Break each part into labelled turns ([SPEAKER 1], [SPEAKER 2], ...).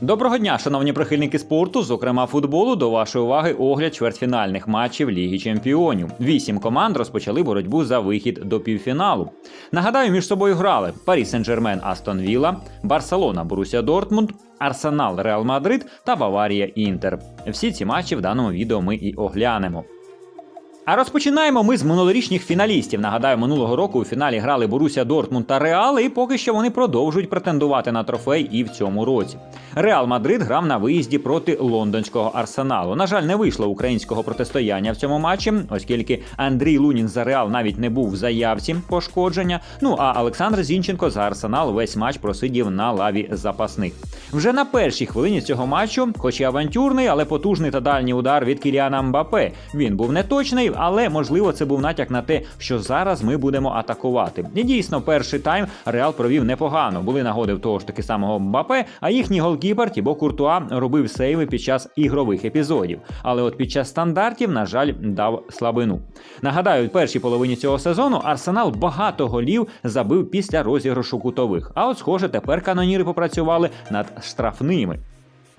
[SPEAKER 1] Доброго дня, шановні прихильники спорту, зокрема футболу. До вашої уваги огляд чвертьфінальних матчів Ліги Чемпіонів. Вісім команд розпочали боротьбу за вихід до півфіналу. Нагадаю, між собою грали Парі Сен-Жермен Астон Вілла, Барселона Боруся Дортмунд, Арсенал Реал Мадрид та Баварія Інтер. Всі ці матчі в даному відео ми і оглянемо. А розпочинаємо ми з минулорічних фіналістів. Нагадаю, минулого року у фіналі грали Боруся Дортмунд та Реал, і поки що вони продовжують претендувати на трофей і в цьому році. Реал Мадрид грав на виїзді проти лондонського арсеналу. На жаль, не вийшло українського протистояння в цьому матчі, оскільки Андрій Лунін за Реал навіть не був в заявці пошкодження. Ну а Олександр Зінченко за арсенал весь матч просидів на лаві запасних. Вже на першій хвилині цього матчу, хоч і авантюрний, але потужний та дальній удар від Кіліана Мбапе. Він був неточний, але можливо це був натяк на те, що зараз ми будемо атакувати. І дійсно, перший тайм Реал провів непогано. Були нагоди в того ж таки самого Мбапе, а їхній голкіпер Тібо Куртуа робив сейви під час ігрових епізодів. Але от під час стандартів, на жаль, дав слабину. Нагадаю, в першій половині цього сезону Арсенал багато голів забив після розіграшу кутових. А от, схоже, тепер каноніри попрацювали над штрафними.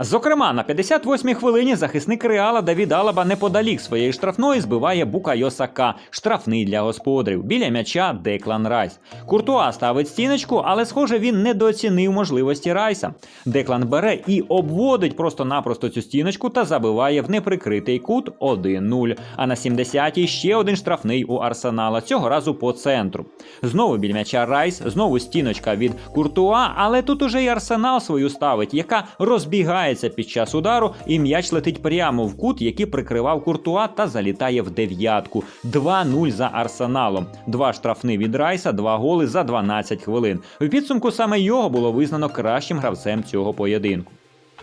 [SPEAKER 1] Зокрема, на 58-й хвилині захисник Реала Давід Алаба неподалік своєї штрафної збиває Букайо Сака, штрафний для господарів. Біля м'яча Деклан Райс. Куртуа ставить стіночку, але схоже він недооцінив можливості Райса. Деклан бере і обводить просто-напросто цю стіночку та забиває в неприкритий кут 1-0. А на 70-й ще один штрафний у Арсенала, цього разу по центру. Знову біля м'яча Райс, знову стіночка від Куртуа, але тут уже й Арсенал свою ставить, яка розбігає під час удару, і м'яч летить прямо в кут, який прикривав Куртуа та залітає в дев'ятку. 2-0 за арсеналом. Два штрафни від Райса, два голи за 12 хвилин. У підсумку саме його було визнано кращим гравцем цього поєдинку.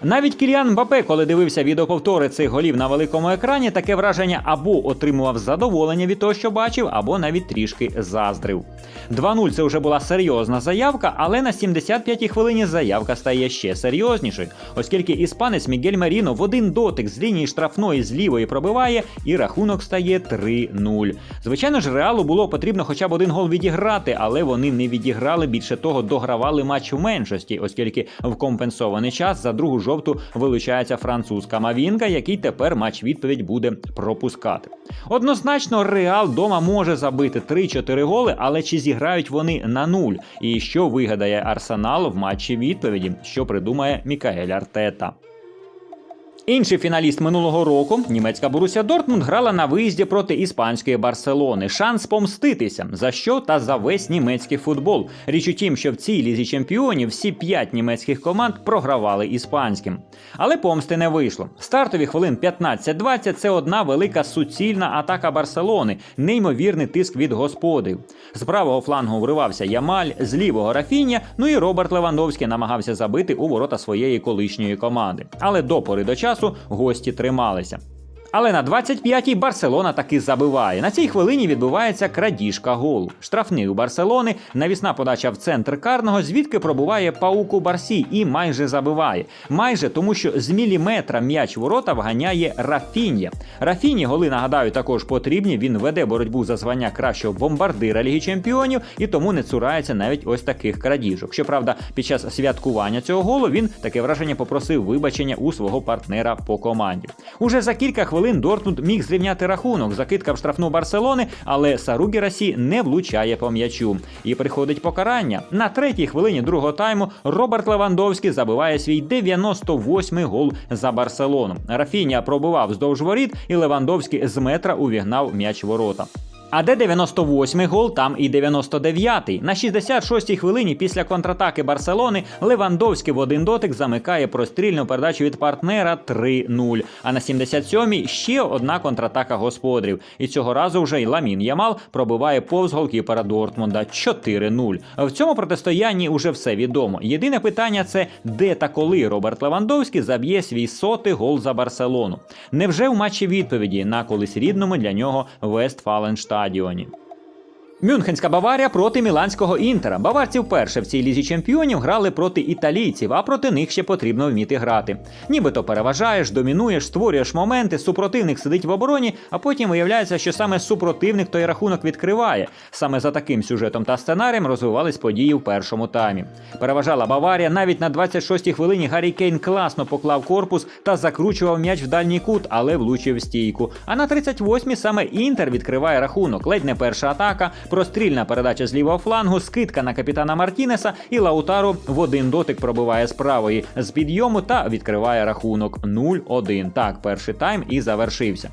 [SPEAKER 1] Навіть Кіліан Мбапе, коли дивився відеоповтори цих голів на великому екрані, таке враження або отримував задоволення від того, що бачив, або навіть трішки заздрив. 2-0 це вже була серйозна заявка, але на 75-й хвилині заявка стає ще серйознішою, оскільки іспанець Мігель Маріно в один дотик з лінії штрафної з лівої пробиває, і рахунок стає 3-0. Звичайно ж, реалу було потрібно хоча б один гол відіграти, але вони не відіграли. Більше того, догравали матч в меншості, оскільки в компенсований час за другу жовту вилучається французька Мавінка, який тепер матч відповідь буде пропускати. Однозначно, Реал дома може забити 3-4 голи, але чи зіграють вони на нуль? І що вигадає Арсенал в матчі відповіді, що придумає Мікаель Артета? Інший фіналіст минулого року, німецька Боруся Дортмунд, грала на виїзді проти іспанської Барселони. Шанс помститися за що та за весь німецький футбол. Річ у тім, що в цій лізі чемпіонів всі п'ять німецьких команд програвали іспанським. Але помсти не вийшло. Стартові хвилин 15-20 це одна велика суцільна атака Барселони, неймовірний тиск від господів. З правого флангу вривався Ямаль, з лівого Рафіння, ну і Роберт Левандовський намагався забити у ворота своєї колишньої команди. Але до пори до часу часу гості трималися. Але на 25-й Барселона таки забиває. На цій хвилині відбувається крадіжка голу. Штрафний у Барселони, навісна подача в центр карного, звідки пробуває пауку Барсі і майже забиває. Майже тому, що з міліметра м'яч ворота вганяє Рафінія. Рафіні голи, нагадаю, також потрібні. Він веде боротьбу за звання кращого бомбардира Ліги Чемпіонів і тому не цурається навіть ось таких крадіжок. Щоправда, під час святкування цього голу він таке враження попросив вибачення у свого партнера по команді. Уже за кілька хвилин хвилин Дортмунд міг зрівняти рахунок, закидка в штрафну Барселони, але Саругі Расі не влучає по м'ячу. І приходить покарання. На третій хвилині другого тайму Роберт Левандовський забиває свій 98-й гол за Барселону. Рафіня пробивав вздовж воріт, і Левандовський з метра увігнав м'яч ворота. А де 98-й гол, там і 99-й. На 66-й хвилині після контратаки Барселони Левандовський в один дотик замикає прострільну передачу від партнера 3-0. А на 77-й ще одна контратака господарів. І цього разу вже й Ламін Ямал пробиває повз голкіпера Дортмунда 4-0. В цьому протистоянні уже все відомо. Єдине питання це де та коли Роберт Левандовський заб'є свій сотий гол за Барселону. Невже в матчі відповіді на колись рідному для нього Вестфаленштадіоні? Мюнхенська Баварія проти міланського інтера. Баварці вперше в цій лізі чемпіонів грали проти італійців, а проти них ще потрібно вміти грати. Нібито переважаєш, домінуєш, створюєш моменти, супротивник сидить в обороні, а потім виявляється, що саме супротивник той рахунок відкриває. Саме за таким сюжетом та сценарієм розвивались події в першому таймі. Переважала Баварія навіть на 26-й хвилині Гаррі Кейн класно поклав корпус та закручував м'яч в дальній кут, але влучив стійку. А на 38-й саме інтер відкриває рахунок. Ледь не перша атака, прострільна передача з лівого флангу, скидка на капітана Мартінеса, і Лаутаро в один дотик пробиває з правої з підйому та відкриває рахунок 0-1. Так, перший тайм і завершився.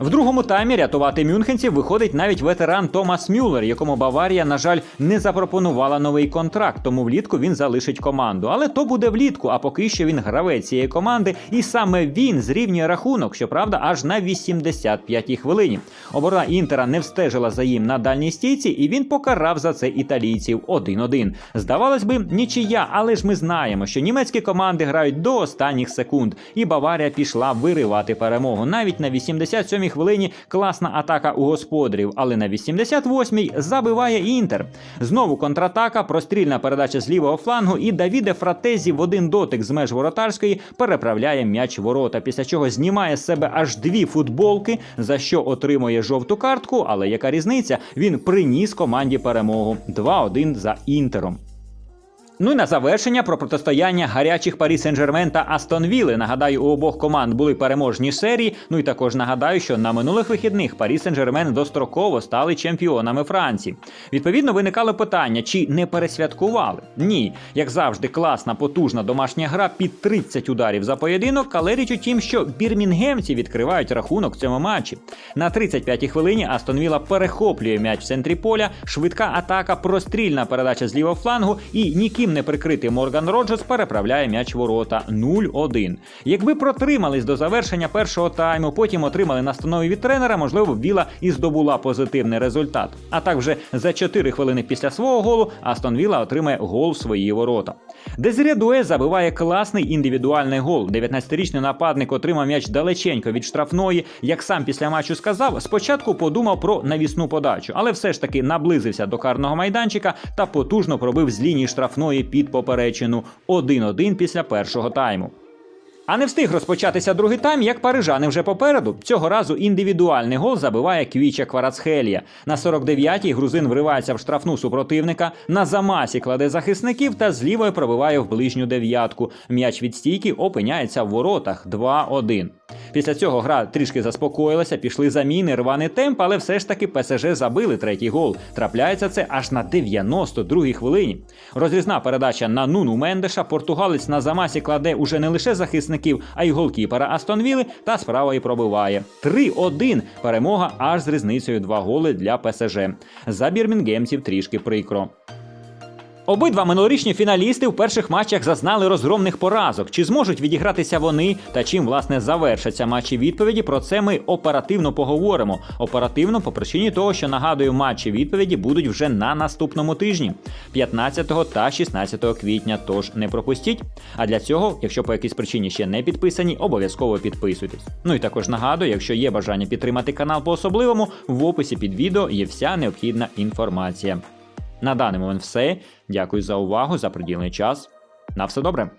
[SPEAKER 1] В другому таймі рятувати мюнхенців виходить навіть ветеран Томас Мюллер, якому Баварія, на жаль, не запропонувала новий контракт, тому влітку він залишить команду. Але то буде влітку, а поки що він гравець цієї команди, і саме він зрівнює рахунок, щоправда, аж на 85-й хвилині. Оборона Інтера не встежила за їм на дальній стійці, і він покарав за це італійців 1-1. Здавалось би, нічия, але ж ми знаємо, що німецькі команди грають до останніх секунд, і Баварія пішла виривати перемогу. Навіть на 87-й хвилині класна атака у господарів, але на 88-й забиває інтер. Знову контратака, прострільна передача з лівого флангу, і Давіде Фратезі в один дотик з меж воротарської переправляє м'яч ворота, після чого знімає з себе аж дві футболки, за що отримує жовту картку. Але яка різниця? Він приніс команді перемогу 2-1 за інтером. Ну і на завершення про протистояння гарячих Парі Сен-Жермен та Астон Вілли. Нагадаю, у обох команд були переможні серії. Ну і також нагадаю, що на минулих вихідних Парі Сен-Жермен достроково стали чемпіонами Франції. Відповідно, виникало питання, чи не пересвяткували? Ні, як завжди, класна, потужна домашня гра під 30 ударів за поєдинок, але річ у тім, що бірмінгемці відкривають рахунок в цьому матчі. На 35-й хвилині Астон Вілла перехоплює м'яч в центрі поля, швидка атака, прострільна передача з лівого флангу і ніким не прикритий Морган Роджерс переправляє м'яч ворота 0-1. Якби протримались до завершення першого тайму, потім отримали настанови від тренера, можливо, Віла і здобула позитивний результат. А так вже за 4 хвилини після свого голу Астон Віла отримає гол в свої ворота. Дезирє Дуе забиває класний індивідуальний гол. 19-річний нападник отримав м'яч далеченько від штрафної. Як сам після матчу сказав, спочатку подумав про навісну подачу, але все ж таки наблизився до карного майданчика та потужно пробив з лінії штрафної під поперечину 1-1 після першого тайму. А не встиг розпочатися другий тайм, як парижани вже попереду. Цього разу індивідуальний гол забиває Квіча Кварацхелія. На 49-й грузин вривається в штрафну супротивника, на замасі кладе захисників та з лівої пробиває в ближню дев'ятку. М'яч від стійки опиняється в воротах 2-1. Після цього гра трішки заспокоїлася, пішли заміни, рваний темп, але все ж таки ПСЖ забили третій гол. Трапляється це аж на 92-й хвилині. Розрізна передача на Нуну Мендеша. Португалець на замасі кладе уже не лише захисників, а й голкіпера Астон Вілли та справа і пробиває. 3-1. Перемога аж з різницею 2 голи для ПСЖ. За бірмінгемців трішки прикро. Обидва минулорічні фіналісти в перших матчах зазнали розгромних поразок. Чи зможуть відігратися вони та чим власне завершаться матчі відповіді? Про це ми оперативно поговоримо. Оперативно по причині того, що нагадую, матчі відповіді будуть вже на наступному тижні, 15 та 16 квітня. Тож не пропустіть. А для цього, якщо по якійсь причині ще не підписані, обов'язково підписуйтесь. Ну і також нагадую, якщо є бажання підтримати канал по особливому, в описі під відео є вся необхідна інформація. На даний момент все. Дякую за увагу, за приділений час. На все добре.